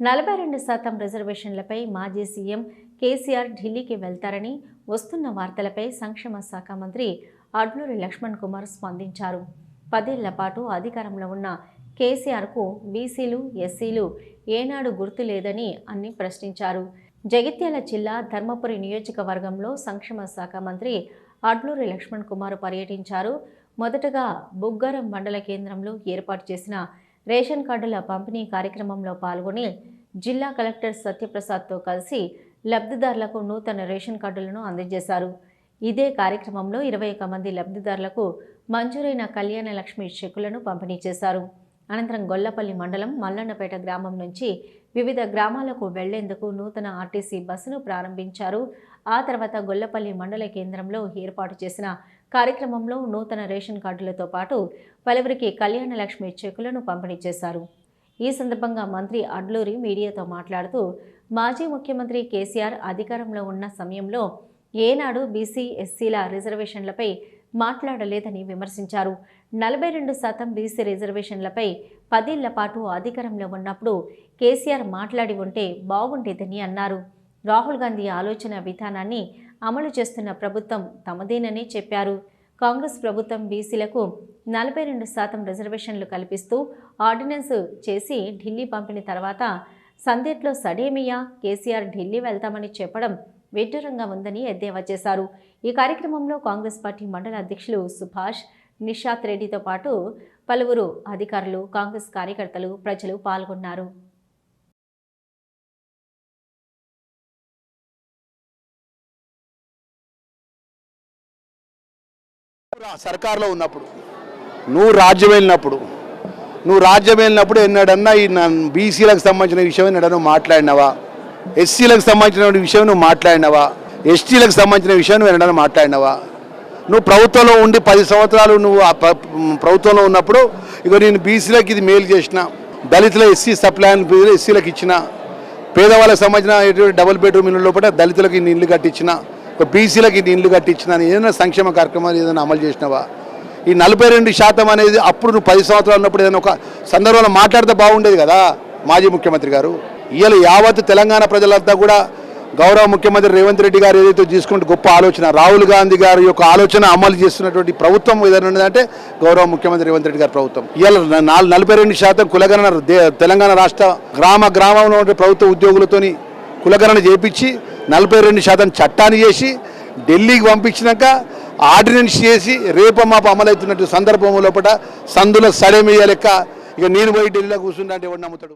నలభై రెండు శాతం రిజర్వేషన్లపై మాజీ సీఎం కేసీఆర్ ఢిల్లీకి వెళ్తారని వస్తున్న వార్తలపై సంక్షేమ శాఖ మంత్రి అడ్లూరి లక్ష్మణ్ కుమార్ స్పందించారు. పదేళ్ళ పాటు అధికారంలో ఉన్న కేసీఆర్కు బీసీలు ఎస్సీలు ఏనాడు గుర్తు లేదని అన్ని ప్రశ్నించారు. జగిత్యాల జిల్లా ధర్మపురి నియోజకవర్గంలో సంక్షేమ శాఖ మంత్రి అడ్లూరి లక్ష్మణ్ కుమార్ పర్యటించారు. మొదటగా బుగ్గరం మండల కేంద్రంలో ఏర్పాటు చేసిన రేషన్ కార్డుల పంపిణీ కార్యక్రమంలో పాల్గొని జిల్లా కలెక్టర్ సత్యప్రసాద్తో కలిసి లబ్ధిదారులకు నూతన రేషన్ కార్డులను అందజేశారు. ఇదే కార్యక్రమంలో ఇరవై ఒక్క మంది లబ్ధిదారులకు మంజూరైన కళ్యాణ లక్ష్మి చెక్కులను పంపిణీ చేశారు. అనంతరం గొల్లపల్లి మండలం మల్లన్నపేట గ్రామం నుంచి వివిధ గ్రామాలకు వెళ్ళేందుకు నూతన ఆర్టీసీ బస్సును ప్రారంభించారు. ఆ తర్వాత గొల్లపల్లి మండల కేంద్రంలో ఏర్పాటు చేసిన కార్యక్రమంలో నూతన రేషన్ కార్డులతో పాటు పలువురికి కళ్యాణ లక్ష్మి చెక్కులను పంపిణీ చేశారు. ఈ సందర్భంగా మంత్రి అడ్లూరి మీడియాతో మాట్లాడుతూ మాజీ ముఖ్యమంత్రి కేసీఆర్ అధికారంలో ఉన్న సమయంలో ఏనాడు బీసీ ఎస్సీల రిజర్వేషన్లపై మాట్లాడలేదని విమర్శించారు. నలభై రెండు శాతం బీసీ రిజర్వేషన్లపై పదేళ్ళ పాటు అధికారంలో ఉన్నప్పుడు కేసీఆర్ మాట్లాడి ఉంటే బాగుండేదని అన్నారు. రాహుల్ గాంధీ ఆలోచన విధానాన్ని అమలు చేస్తున్న ప్రభుత్వం తమదేనని చెప్పారు. కాంగ్రెస్ ప్రభుత్వం బీసీలకు నలభై రెండు శాతం రిజర్వేషన్లు కల్పిస్తూ ఆర్డినెన్స్ చేసి ఢిల్లీ పంపిన తర్వాత సందేట్లో సడేమియా కేసీఆర్ ఢిల్లీ వెళ్తామని చెప్పడం విడ్డూరంగా ఉందని ఎద్దేవా చేశారు. ఈ కార్యక్రమంలో కాంగ్రెస్ పార్టీ మండల అధ్యక్షులు సుభాష్ నిషాత్ రెడ్డితో పాటు పలువురు అధికారులు కాంగ్రెస్ కార్యకర్తలు ప్రజలు పాల్గొన్నారు. సర్కార్లో ఉన్నప్పుడు నువ్వు రాజ్యం వెళ్ళినప్పుడు నువ్వు రాజ్యం వెళ్ళినప్పుడు ఎన్నడన్నా ఈ బీసీలకు సంబంధించిన విషయం ఎన్నడన్నా మాట్లాడినావా? ఎస్సీలకు సంబంధించిన విషయం నువ్వు మాట్లాడినావా? ఎస్టీలకు సంబంధించిన విషయం నువ్వు ఎన్నడన్నా మాట్లాడినావా? నువ్వు ప్రభుత్వంలో ఉండి పది సంవత్సరాలు నువ్వు ఆ ప్రభుత్వంలో ఉన్నప్పుడు ఇక నేను బీసీలకు ఇది మేలు చేసిన దళితుల ఎస్సీ సప్లై ఎస్సీలకు ఇచ్చిన పేదవాళ్ళకి సంబంధించిన డబుల్ బెడ్రూమ్ ఇళ్ళు లోపల దళితులకు ఇన్ని ఇల్లు కట్టించిన బీసీలకు ఇన్ని ఇల్లు కట్టించిన అని ఏదైనా సంక్షేమ కార్యక్రమాలు ఏదైనా అమలు చేసినావా? ఈ నలభై రెండు శాతం అనేది అప్పుడు నువ్వు పది సంవత్సరాలు ఉన్నప్పుడు ఏదైనా ఒక సందర్భంలో మాట్లాడితే బాగుండేది కదా మాజీ ముఖ్యమంత్రి గారు? ఇవాళ యావత్ తెలంగాణ ప్రజలంతా కూడా గౌరవ ముఖ్యమంత్రి రేవంత్ రెడ్డి గారు ఏదైతే తీసుకుంటే గొప్ప ఆలోచన రాహుల్ గాంధీ గారి యొక్క ఆలోచన అమలు చేస్తున్నటువంటి ప్రభుత్వం ఏదైనా ఉందంటే గౌరవ ముఖ్యమంత్రి రేవంత్ రెడ్డి గారి ప్రభుత్వం. ఇవాళ నాలుగు నలభై రెండు శాతం కులగణన తెలంగాణ రాష్ట్ర గ్రామ గ్రామంలో ఉండే ప్రభుత్వ ఉద్యోగులతోని కులగణన చేపించి నలభై రెండు శాతం చట్టాన్ని చేసి ఢిల్లీకి పంపించినాక ఆర్డినెన్స్ చేసి రేపు మాపు అమలవుతున్నట్టు సందర్భం లోపల సందులో సడేమయ్యే లెక్క ఇక నేను పోయి ఢిల్లీలో కూర్చుంటే ఎవడు నమ్ముతాడు?